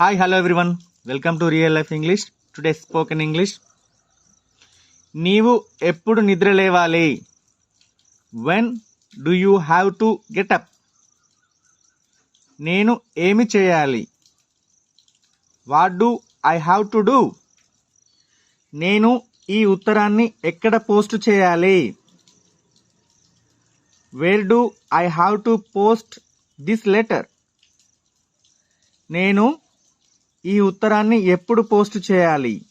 Hi hello everyone welcome to real life English today spoken English నీవు ఎప్పుడు నిద్ర లేవాలి? When do you have to get up నేను ఏమి చేయాలి? What do I have to do నేను ఈ ఉత్తరాన్ని ఎక్కడ పోస్ట్ చేయాలి? Where do I have to post this letter నేను ఈ ఉత్తరాన్ని ఎప్పుడు పోస్ట్ చేయాలి?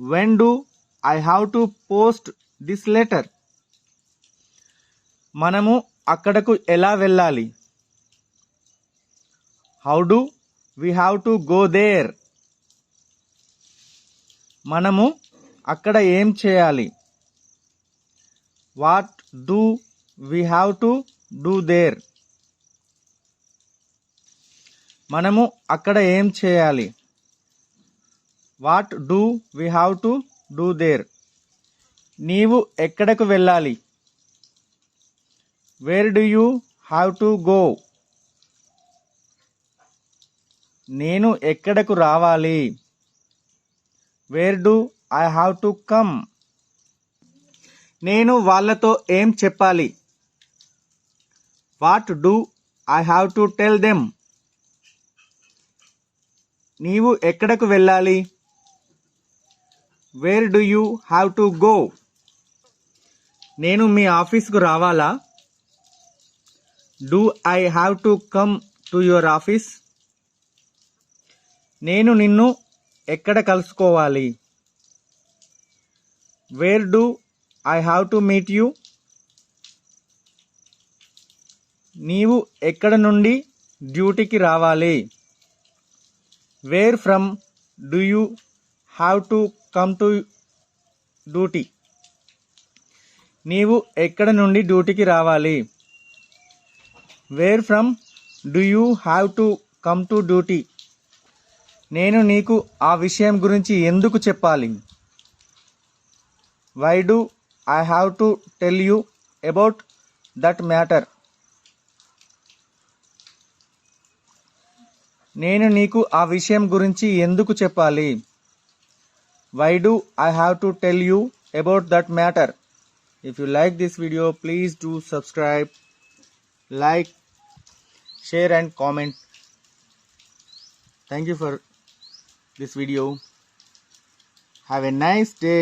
When do I have to post this letter మనము అక్కడకు ఎలా వెళ్ళాలి? How do we have to go there మనము అక్కడ ఏం చేయాలి? What do we have to do there మనము అక్కడ ఏం చేయాలి? What do we have to do there నీవు ఎక్కడకు వెళ్ళాలి? Where do you have to go నేను ఎక్కడకు రావాలి? Where do I have to come నేను వాళ్ళతో ఏం చెప్పాలి? What do I have to tell them నీవు ఎక్కడకు వెళ్ళాలి? Where do you have to go నేను మీ ఆఫీస్కు రావాలా? Do I have to come to your office నేను నిన్ను ఎక్కడ కలుసుకోవాలి? Where do I have to meet you నీవు ఎక్కడ నుండి డ్యూటీకి రావాలి? Where from do you have to come to duty నీవు ఎక్కడ నుండి డ్యూటీకి రావాలి? Where from do you have to come to duty నేను నీకు ఆ విషయం గురించి ఎందుకు చెప్పాలి? Why do I have to tell you about that matter నేను నీకు ఆ విషయం గురించి ఎందుకు చెప్పాలి? Why do I have to tell you about that matter if you like this video please do subscribe like share and comment thank you for this video have a nice day